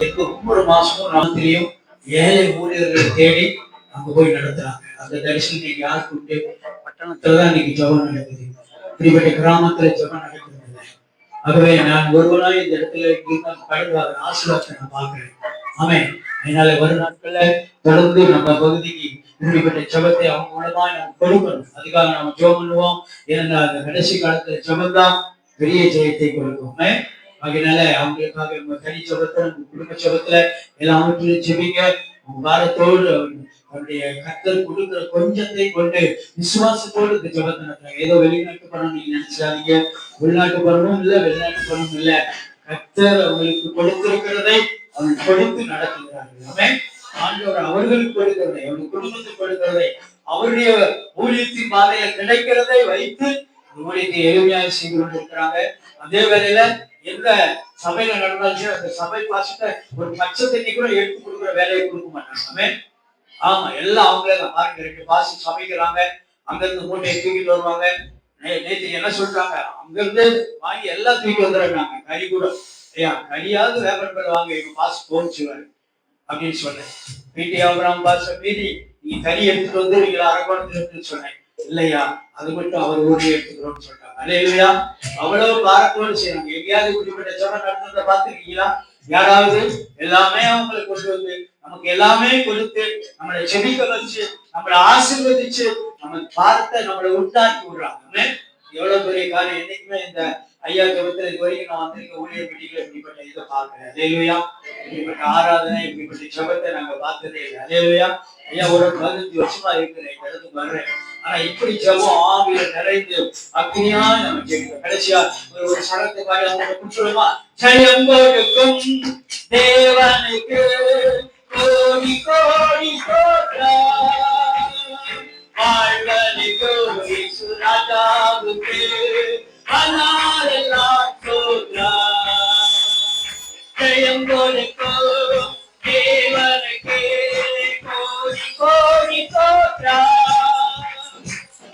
ஒவ்வொரு மாசமும் ராத்திரியும் ஏழை ஊழியர்களை தேடி அங்க போய் நடத்துறாங்க. அந்த தரிசனத்தை இன்னைக்கு யார் கூப்பிட்டு பட்டணத்துல இன்னைக்கு ஜபம் நடக்குது. இப்படிப்பட்ட கிராமத்துல ஜபம் நடக்குது ஆகவே நான் ஒருவனாய் இந்த இடத்துல இருந்தால் கடந்து வர ஆசீர்வாதத்தை நான் பார்க்கிறேன். ஆமே அதனால வரும் நாட்கள்ல தொடர்ந்து நம்ம பகுதிக்கு இப்படிப்பட்ட ஜபத்தை அவங்க மூலமா நாம் கொடுக்கணும். அதுக்காக நாம ஜோம் பண்ணுவோம். ஏன்னா அந்த கடைசி காலத்துல ஜபம் தான் பெரிய ஜெயத்தை கொடுக்கும். ஆமே? அதனால அவங்களுக்காக நம்ம தனி ஜெபத்துல உங்க குடும்ப ஜெபத்துல எல்லாவற்றிலும் ஜெபிங்க உங்க வாரத்தோடு அவருடைய கத்தர் கொடுக்கிற கொஞ்சத்தை கொண்டு விசுவாசத்தோடு இந்த ஜபத்தை நடத்துறாங்க. ஏதோ வெளிநாட்டு பணம் நீங்க நினைச்சாதீங்க உள்நாட்டு பணமும் இல்ல வெளிநாட்டு பணமும் இல்ல. கத்தர் அவங்களுக்கு கொடுத்திருக்கிறதை அவன் கொடுத்து நடத்துகிறார்கள். ஆமென். ஆண்டவர் அவர்களுக்கு கொடுக்கிறதை அவருடைய குடும்பத்துக்கு கொடுக்கிறதை அவருடைய ஊழியத்தின் பாதையில கிடைக்கிறதை வைத்து ஊழியத்தை எளிமையாக செய்து கொண்டிருக்கிறாங்க. அதே வேளையில எந்த சபையில நடந்தாச்சு அந்த சபை பாசத்தை ஒரு பச்சை தண்ணி கூட எடுத்து கொடுக்குற வேலையை கொடுக்க மாட்டாங்க. சமே ஆமா எல்லாம் அவங்களே தான். பாருங்க ரெண்டு பாசி சமைக்கிறாங்க அங்கிருந்து மூட்டையை தூக்கிட்டு வருவாங்க. நேற்று என்ன சொல்றாங்க? அங்கிருந்து வாங்கி எல்லாம் தூக்கிட்டு வந்துடுறாங்க. கறி கூட. ஐயா கறியாவது வியாபாரம் பேர் வாங்க. எங்க பாசு போச்சுவாரு அப்படின்னு சொன்னேன். வீட்டு வியாபாரம் பாச மீதி நீங்க கறி எடுத்துட்டு வந்து நீங்க அரக்கோணத்துல எடுத்துட்டு சொன்னேன். இல்லையா? அது மட்டும் அவர் ஊரே எடுத்துக்கிறோம்னு சொல்றாங்க. அலையா அவ்வளவு பாரத்தோடு செய்யறாங்க எங்கேயாவது இப்படிப்பட்ட ஜனம் நடந்ததை பார்த்துருக்கீங்களா? யாராவது? எல்லாமே அவங்களுக்கு கொண்டு வந்து நமக்கு எல்லாமே கொடுத்து நம்மளை செபிக்க வச்சு நம்மளை ஆசீர்வதிச்சு நம்ம பார்த்த நம்மளை உண்டாக்கி விடுறாங்க. எவ்வளவு பெரிய காரியம். என்னைக்குமே இந்த ஐயா ஜபத்துல இது வரைக்கும் நான் வந்திருக்க ஊழியர் பிடிக்கல இப்படிப்பட்ட இதை பார்க்கிறேன் அலேலுயா இப்படிப்பட்ட ஆராதனை இப்படிப்பட்ட ஜபத்தை நாங்க பார்த்ததே இல்லை. அலேலுயா ஐயா ஒரு பதினஞ்சு வருஷமா இருக்கிறேன். இந்த இடத்துக்கு வர்றேன். ஆனா இப்படி ஜபம் ஆவியில நிறைந்து அக்னியா நம்ம கேட்கிறோம் கடைசியா ஒரு ஒரு சடத்தை பாடி அவங்க குற்றுமா ஜெயம் கொடுக்கும் தேவனுக்கு கோடி கோடி கோட்டம் கோடி சுராஜாவுக்கு அனாரெல்லாம் சோத்ரம். ஜெயம் கொடுக்கும் தேவனுக்கு கோடி கோடி கோட்டம்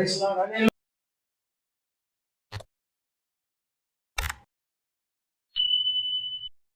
Praise the Lord.